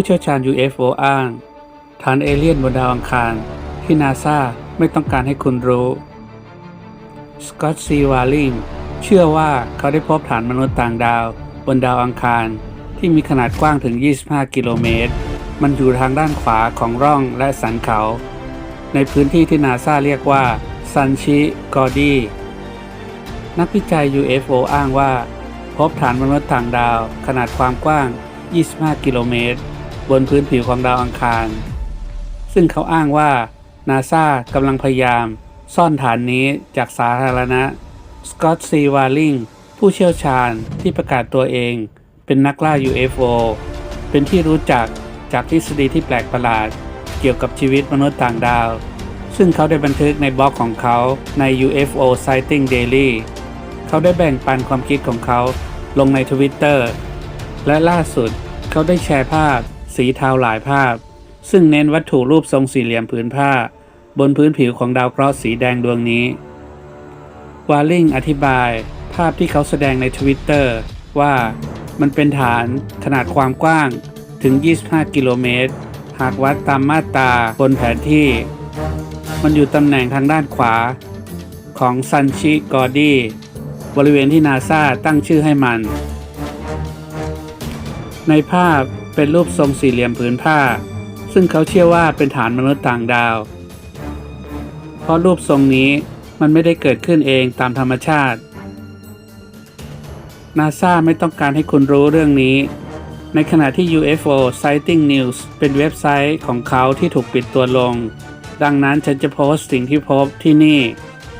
ผู้เชี่ยวชาญ UFO อ้าง ฐานเอเลี่ยนบนดาวอังคาร ที่นาซาไม่ต้องการให้คุณรู้สกอตซีวาลิงเชื่อว่าเขาได้พบฐานมนุษย์ต่างดาวบนดาวอังคาร ที่มีขนาดกว้างถึง 25 กิโลเมตร มันอยู่ทางด้านขวาของร่องและสันเขา ในพื้นที่ที่นาซาเรียกว่าซันชิกอดีนักวิจัย UFO อ้างว่า พบฐานมนุษย์ต่างดาวขนาดความกว้าง 25 กิโลเมตร บนพื้นผิวของดาวอังคาร ซึ่งเขาอ้างว่านาซากำลังพยายาม ซ่อนฐานนี้จากสาธารณะสกอตซีวาลิงผู้เชี่ยวชาญที่ประกาศตัวเอง เป็นนักล่า UFO เป็นที่รู้จักจากทฤษฎีที่แปลกประหลาด เกี่ยวกับชีวิตมนุษย์ต่างดาว ซึ่งเขาได้บันทึกในบล็อกของเขาใน UFO Sighting Daily เขาได้แบ่งปันความคิดของเขาลงในทวิตเตอร์และล่าสุดเขาได้แชร์ภาพ สีเทาหลายภาพ ซึ่งเน้นวัตถุรูปทรงสี่เหลี่ยมผืนผ้า บนพื้นผิวของดาวเคราะห์สีแดงดวงนี้ วาลิงอธิบาย ภาพที่เขาแสดงในทวิตเตอร์ว่ามันเป็นฐานขนาดความกว้างถึง 25 กิโลเมตร หากวัดตามมาตราบนแผนที่ มันอยู่ตำแหน่งทางด้านขวา ของซันชิกอดีบริเวณที่นาซาตั้งชื่อให้มัน ในภาพ เป็นรูปทรงสี่เหลี่ยมผืนผ้า ซึ่งเขาเชื่อว่าเป็นฐานมนุษย์ต่างดาว เพราะรูปทรงนี้มันไม่ได้เกิดขึ้นเองตามธรรมชาตินาซาไม่ต้องการให้คุณรู้เรื่องนี้ ในขณะที่ UFO Sighting News เป็นเว็บไซต์ของเขาที่ถูกปิดตัวลง ดังนั้นฉันจะโพสต์สิ่งที่พบที่นี่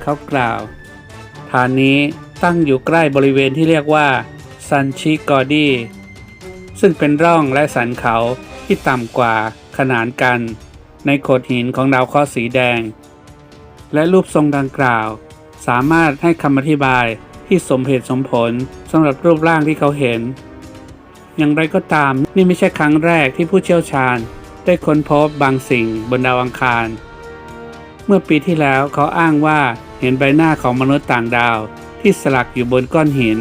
เขากล่าว ฐานนี้ตั้งอยู่ใกล้บริเวณที่เรียกว่าซันชิกอดี ซึ่งเป็นร่องและสันเขาที่ต่ำกว่าขนานกัน ในโขดหินของดาวเคราะห์สีแดง และรูปทรงดังกล่าว สามารถให้คำอธิบายที่สมเหตุสมผลสำหรับรูปร่างที่เขาเห็น อย่างไรก็ตามนี่ไม่ใช่ครั้งแรกที่ผู้เชี่ยวชาญ ได้ค้นพบบางสิ่งบนดาวอังคาร เมื่อปีที่แล้วเขาอ้างว่าเห็นใบหน้าของมนุษย์ต่างดาวที่สลักอยู่บนก้อนหิน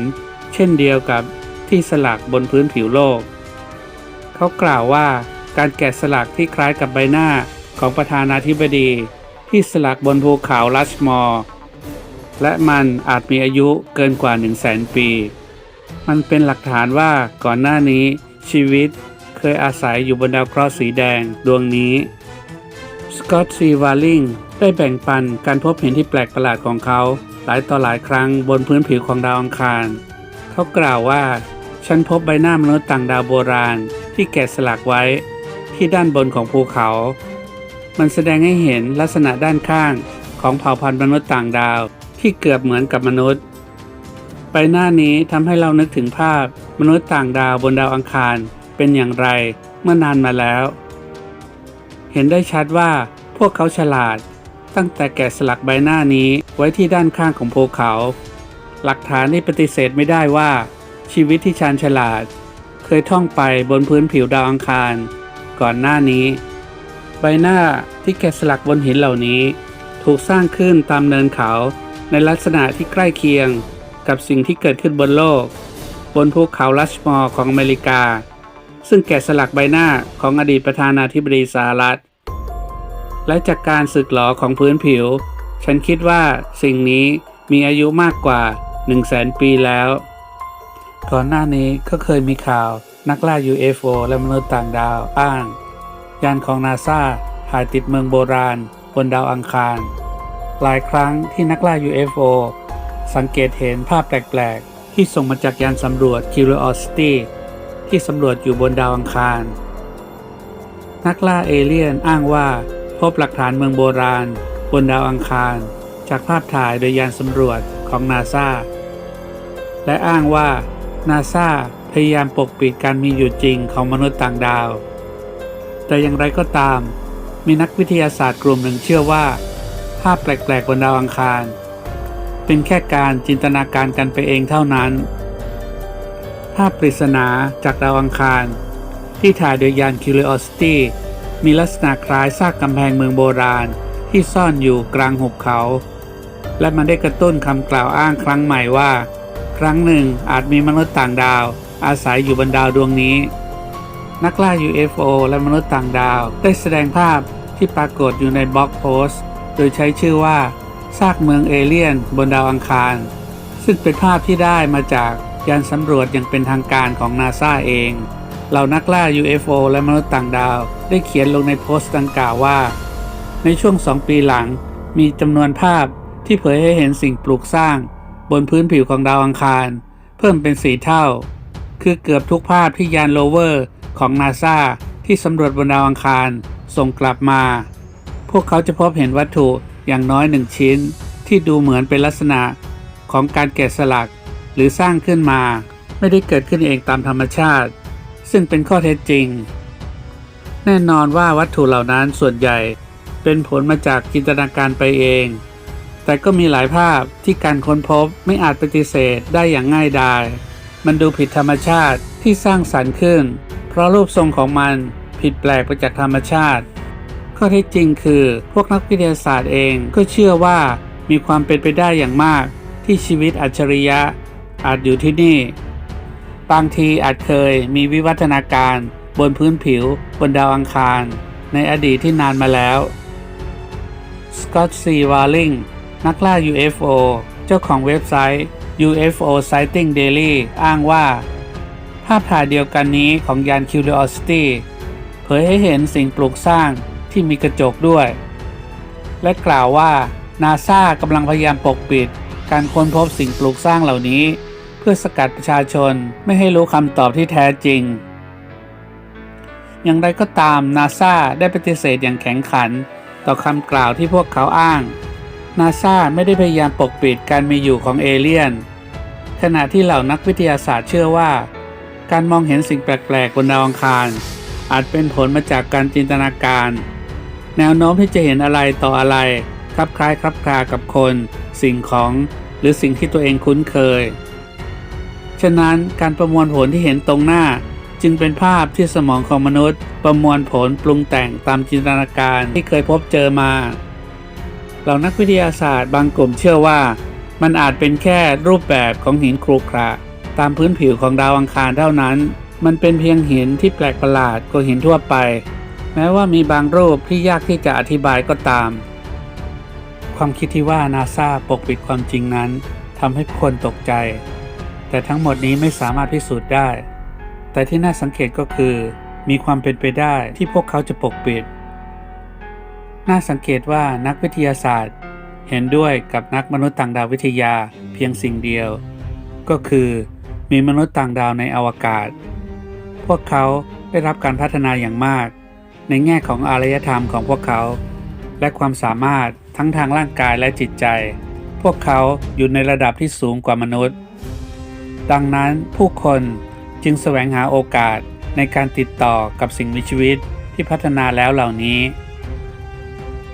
เช่นเดียวกับ ที่สลักบนพื้นผิวโลก เขากล่าวว่าการแกะสลักที่คล้ายกับใบหน้าของประธานาธิบดีที่สลักบนภูเขาลัชมอร์และมันอาจมีอายุเกินกว่า 1 0 0 0 0แสนปี มันเป็นหลักฐานว่าก่อนหน้านี้ชีวิตเคยอาศัยอยู่บนดาวเคราะห์สีแดงดวงนี้ สกอตซีวาลิงได้แบ่งปันการพบเห็นที่แปลกประหลาดของเขา หลายต่อหลายครั้งบนพื้นผิวของดาวอังคาร เขากล่าวว่า ฉันพบใบหน้ามนุษย์ต่างดาวโบราณที่แกะสลักไว้ที่ด้านบนของภูเขา มันแสดงให้เห็นลักษณะด้านข้างของเผ่าพันธุ์มนุษย์ต่างดาวที่เกือบเหมือนกับมนุษย์ ใบหน้านี้ทำให้เรานึกถึงภาพมนุษย์ต่างดาวบนดาวอังคารเป็นอย่างไรเมื่อนานมาแล้ว เห็นได้ชัดว่าพวกเขาฉลาด ตั้งแต่แกะสลักใบหน้านี้ไว้ที่ด้านข้างของภูเขา หลักฐานที่ปฏิเสธไม่ได้ว่า ชีวิตที่ชาญฉลาด เคยท่องไปบนพื้นผิวดาวอังคาร ก่อนหน้านี้ ใบหน้าที่แกะสลักบนหินเหล่านี้ ถูกสร้างขึ้นตามเนินเขาในลักษณะที่ใกล้เคียงกับสิ่งที่เกิดขึ้นบนโลก บนภูเขาลัชมอร์ของอเมริกา ซึ่งแกะสลักใบหน้าของอดีตประธานาธิบดีสหรัฐ และจากการสึกหลอของพื้นผิว ฉันคิดว่าสิ่งนี้มีอายุมากกว่า 1 0 0 0 0แสนปีแล้ว ก่อนหน้านี้ก็เคยมีข่าวนักล่า UFO และมนุษย์ต่างดาวอ้างยานของนาซาถ่ายติดเมืองโบราณ บนดาวอังคาร หลายครั้งที่นักล่า UFO สังเกตเห็นภาพแปลก ๆ ที่ส่งมาจากยานสำรวจ Curiosity ที่สำรวจอยู่บนดาวอังคาร นักล่าเอเลี่ยนอ้างว่า พบหลักฐานเมืองโบราณ บนดาวอังคาร จากภาพถ่ายโดยยานสำรวจของนาซาและอ้างว่า นาซาพยายามปกปิดการมีอยู่จริงของมนุษย์ต่างดาว แต่อย่างไรก็ตาม มีนักวิทยาศาสตร์กลุ่มหนึ่งเชื่อว่า ภาพแปลกๆบนดาวอังคาร เป็นแค่การจินตนาการกันไปเองเท่านั้น ภาพปริศนาจากดาวอังคาร ที่ถ่ายโดยยาน Curiosity มีลักษณะคล้ายซากกำแพงเมืองโบราณที่ซ่อนอยู่กลางหุบเขา และมันได้กระตุ้นคำกล่าวอ้างครั้งใหม่ว่า ครั้งหนึ่งอาจมีมนุษย์ต่างดาว อาศัยอยู่บนดาวดวงนี้ นักล่า UFO และมนุษย์ต่างดาว ได้แสดงภาพที่ปรากฏอยู่ในบล็อกโพสต์ โดยใช้ชื่อว่าซากเมืองเอเลี่ยน บนดาวอังคาร ซึ่งเป็นภาพที่ได้มาจากยานสำรวจอย่างเป็นทางการของนาซาเอง เหล่านักล่า UFO และมนุษย์ต่างดาว ได้เขียนลงในโพสต์ดังกล่าวว่า ในช่วงสองปีหลังมีจำนวนภาพที่เผยให้เห็นสิ่งปลูกสร้าง บนพื้นผิวของดาวอังคาร เพิ่มเป็นสีเท่า คือเกือบทุกภาพที่ยานโรเวอร์ของนาซาที่สำรวจบนดาวอังคารส่งกลับมา พวกเขาจะพบเห็นวัตถุอย่างน้อยหนึ่งชิ้น ที่ดูเหมือนเป็นลักษณะของการแกะสลัก หรือสร้างขึ้นมา ไม่ได้เกิดขึ้นเองตามธรรมชาติ ซึ่งเป็นข้อเท็จจริง แน่นอนว่าวัตถุเหล่านั้นส่วนใหญ่เป็นผลมาจากจินตนาการไปเอง แต่ก็มีหลายภาพที่การค้นพบไม่อาจปฏิเสธได้อย่างง่ายดาย มันดูผิดธรรมชาติที่สร้างสรรค์ขึ้น เพราะรูปทรงของมันผิดแปลกไปจากธรรมชาติ ข้อเท็จจริงคือพวกนักวิทยาศาสตร์เองก็เชื่อว่ามีความเป็นไปได้อย่างมาก ที่ชีวิตอัจฉริยะ อาจอยู่ที่นี่ บางทีอาจเคยมีวิวัฒนาการบนพื้นผิวบนดาวอังคาร ในอดีตที่นานมาแล้วสกอตซีวาลิง นักล่า UFO เจ้าของเว็บไซต์ UFO Sighting Daily อ้างว่า ภาพถ่ายเดียวกันนี้ของยาน Curiosity เผยให้เห็นสิ่งปลูกสร้างที่มีกระจกด้วย และกล่าวว่านาซากำลังพยายามปกปิด การค้นพบสิ่งปลูกสร้างเหล่านี้ เพื่อสกัดประชาชนไม่ให้รู้คำตอบที่แท้จริง อย่างไรก็ตามนาซาได้ปฏิเสธอย่างแข็งขัน ต่อคำกล่าวที่พวกเขาอ้าง นาซาไม่ได้พยายามปกปิดการมีอยู่ของเอเลี่ยน ขณะที่เหล่านักวิทยาศาสตร์เชื่อว่า การมองเห็นสิ่งแปลกๆบนดาวอังคาร อาจเป็นผลมาจากการจินตนาการ แนวโน้มที่จะเห็นอะไรต่ออะไรคลับคล้ายคลับคลากับคน สิ่งของหรือสิ่งที่ตัวเองคุ้นเคย ฉะนั้นการประมวลผลที่เห็นตรงหน้าจึงเป็นภาพที่สมองของมนุษย์ ประมวลผลปรุงแต่งตามจินตนาการที่เคยพบเจอมา เหล่านักวิทยาศาสตร์บางกลุ่มเชื่อว่า มันอาจเป็นแค่รูปแบบของหินครุขระตามพื้นผิวของดาวอังคารเท่านั้น มันเป็นเพียงหินที่แปลกประหลาดกว่าหินทั่วไป แม้ว่ามีบางรูปที่ยากที่จะอธิบายก็ตาม ความคิดที่ว่านาซาปกปิดความจริงนั้นทำให้คนตกใจ แต่ทั้งหมดนี้ไม่สามารถพิสูจน์ได้ แต่ที่น่าสังเกตก็คือ มีความเป็นไปได้ที่พวกเขาจะปกปิด น่าสังเกตว่านักวิทยาศาสตร์ เห็นด้วยกับนักมนุษย์ต่างดาววิทยาเพียงสิ่งเดียว ก็คือมีมนุษย์ต่างดาวในอวกาศ พวกเขาได้รับการพัฒนาอย่างมาก ในแง่ของอารยธรรมของพวกเขา และความสามารถทั้งทางร่างกายและจิตใจ พวกเขาอยู่ในระดับที่สูงกว่ามนุษย์ ดังนั้นผู้คนจึงแสวงหาโอกาสในการติดต่อกับสิ่งมีชีวิตที่พัฒนาแล้วเหล่านี้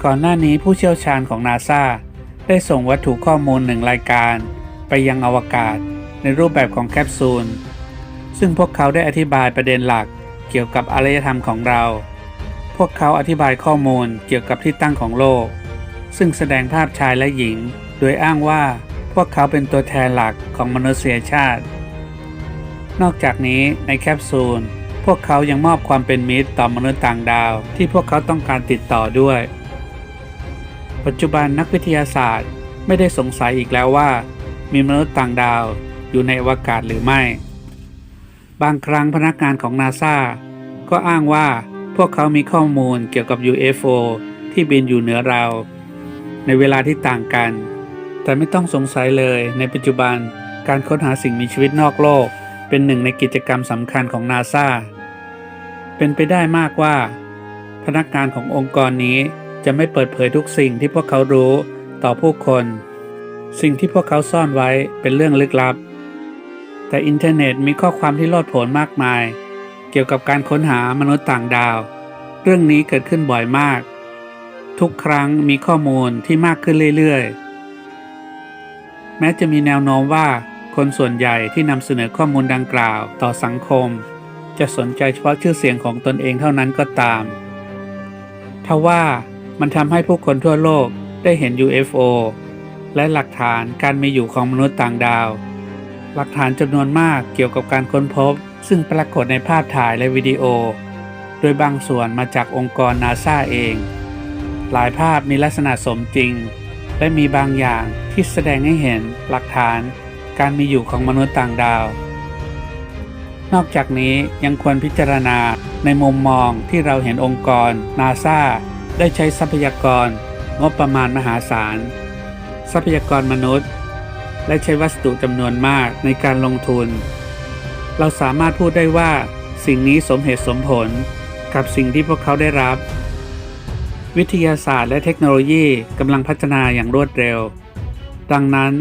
ก่อนหน้านี้ผู้เชี่ยวชาญของนาซาได้ส่งวัตถุข้อมูลหนึ่งรายการ ไปยังอวกาศในรูปแบบของแคปซูล ซึ่งพวกเขาได้อธิบายประเด็นหลักเกี่ยวกับอารยธรรมของเรา พวกเขาอธิบายข้อมูลเกี่ยวกับที่ตั้งของโลก ซึ่งแสดงภาพชายและหญิง โดยอ้างว่าพวกเขาเป็นตัวแทนหลักของมนุษยชาติ นอกจากนี้ในแคปซูล พวกเขายังมอบความเป็นมิตรต่อมนุษย์ต่างดาวที่พวกเขาต้องการติดต่อด้วย ปัจจุบันนักวิทยาศาสตร์ไม่ได้สงสัยอีกแล้วว่า มีมนุษย์ต่างดาวอยู่ในอวกาศหรือไม่ บางครั้งพนักงานของนาซาก็อ้างว่าพวกเขามีข้อมูลเกี่ยวกับ UFO ที่บินอยู่เหนือเรา ในเวลาที่ต่างกัน แต่ไม่ต้องสงสัยเลยในปัจจุบันการค้นหาสิ่งมีชีวิตนอกโลก เป็นหนึ่งในกิจกรรมสำคัญของนาซาเป็นไปได้มากว่า พนักงานขององค์กรนี้ จะไม่เปิดเผยทุกสิ่งที่พวกเขารู้ต่อผู้คน สิ่งที่พวกเขาซ่อนไว้เป็นเรื่องลึกลับ แต่อินเทอร์เน็ตมีข้อความที่โลดโผนมากมาย เกี่ยวกับการค้นหามนุษย์ต่างดาว เรื่องนี้เกิดขึ้นบ่อยมาก ทุกครั้งมีข้อมูลที่มากขึ้นเรื่อยๆ แม้จะมีแนวโน้มว่าคนส่วนใหญ่ที่นำเสนอข้อมูลดังกล่าวต่อสังคม จะสนใจเฉพาะชื่อเสียงของตนเองเท่านั้นก็ตามทว่า มันทำให้ผู้คนทั่วโลกได้เห็น UFO และหลักฐานการมีอยู่ของมนุษย์ต่างดาว หลักฐานจำนวนมากเกี่ยวกับการค้นพบ ซึ่งปรากฏในภาพถ่ายและวิดีโอ โดยบางส่วนมาจากองค์กรนาซาเอง หลายภาพมีลักษณะสมจริง และมีบางอย่างที่แสดงให้เห็นหลักฐานการมีอยู่ของมนุษย์ต่างดาว นอกจากนี้ยังควรพิจารณาในมุมมองที่เราเห็นองค์กรนาซา ได้ใช้ทรัพยากรงบประมาณมหาศาล ทรัพยากรมนุษย์ และใช้วัสดุจำนวนมากในการลงทุน เราสามารถพูดได้ว่าสิ่งนี้สมเหตุสมผลกับสิ่งที่พวกเขาได้รับ วิทยาศาสตร์และเทคโนโลยีกำลังพัฒนาอย่างรวดเร็ว ดังนั้น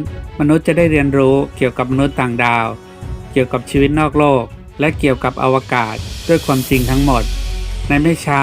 มนุษย์จะได้เรียนรู้เกี่ยวกับมนุษย์ต่างดาว เกี่ยวกับชีวิตนอกโลก และเกี่ยวกับอวกาศด้วยความจริงทั้งหมด ในไม่ช้า